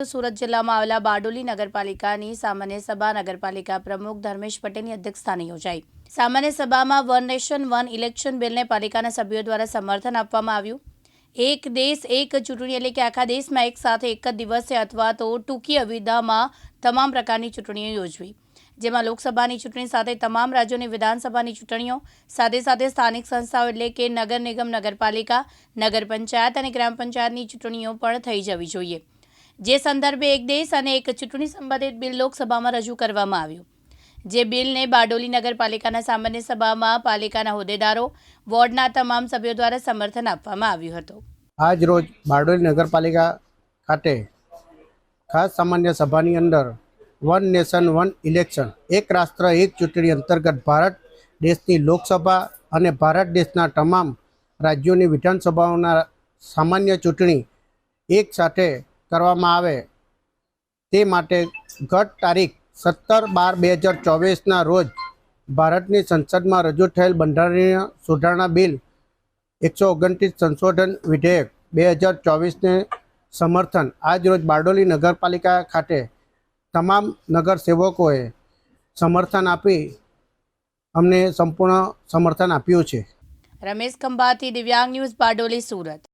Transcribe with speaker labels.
Speaker 1: સુરત જિલ્લામાં આવેલા બારડોલી નગરપાલિકાની સામાન્ય સભા નગરપાલિકા પ્રમુખ ધર્મેશ પટેલની અધ્યક્ષસ્થાને યોજાઈ. સામાન્ય સભામાં વન નેશન, વન ઇલેક્શન બિલને પાલિકાના સભ્યો દ્વારા સમર્થન આપવામાં આવ્યું. એક દેશ, એક ચૂંટણી એટલે કે આખા દેશમાં એક સાથે એક જ દિવસે અથવા તો ટૂંકી અવિધામાં તમામ પ્રકારની ચૂંટણીઓ યોજવી. જેમાં લોકસભાની ચૂંટણી સાથે તમામ રાજ્યોની વિધાનસભાની ચૂંટણીઓ, સાથે સાથે સ્થાનિક સંસ્થાઓ એટલે કે નગર નિગમ, નગરપાલિકા, નગર પંચાયત અને ગ્રામ પંચાયતની ચૂંટણીઓ પણ થઈ જવી જોઈએ. જે સંદર્ભે એક દેશ અને એક ચૂંટણી સંબંધિત બિલ લોકસભામાં રજૂ કરવામાં આવ્યું. જે બિલને બારડોલી નગરપાલિકાના સામાન્ય સભામાં પાલિકાના હોદ્દેદારો, વોર્ડના તમામ સભ્યો દ્વારા સમર્થન આપવામાં આવ્યું હતું.
Speaker 2: આજ રોજ બારડોલી નગરપાલિકા ખાતે ખાસ સામાન્ય સભાની અંદર વન નેશન, વન ઇલેક્શન, એક રાષ્ટ્ર, એક ચૂંટણી અંતર્ગત ભારત દેશની લોકસભા અને ભારત દેશના તમામ રાજ્યોની વિધાનસભાઓના સામાન્ય ચૂંટણી એક સાથે કરવામાં આવે. તે માટે ગત તારીખ સત્તર બાર બે હજાર ચોવીસના રોજ ભારતની સંસદમાં રજૂ થયેલ બંધારણીય સુધારણા બિલ એકસો ઓગણત્રીસ સંશોધન વિધેયક બે હજાર ચોવીસને સમર્થન. આજ રોજ બારડોલી નગરપાલિકા ખાતે તમામ નગરસેવકોએ સમર્થન આપી અમને સંપૂર્ણ સમર્થન આપ્યું છે.
Speaker 1: રમેશ ખંભાતી, દિવ્યાંગ ન્યૂઝ, બારડોલી, સુરત.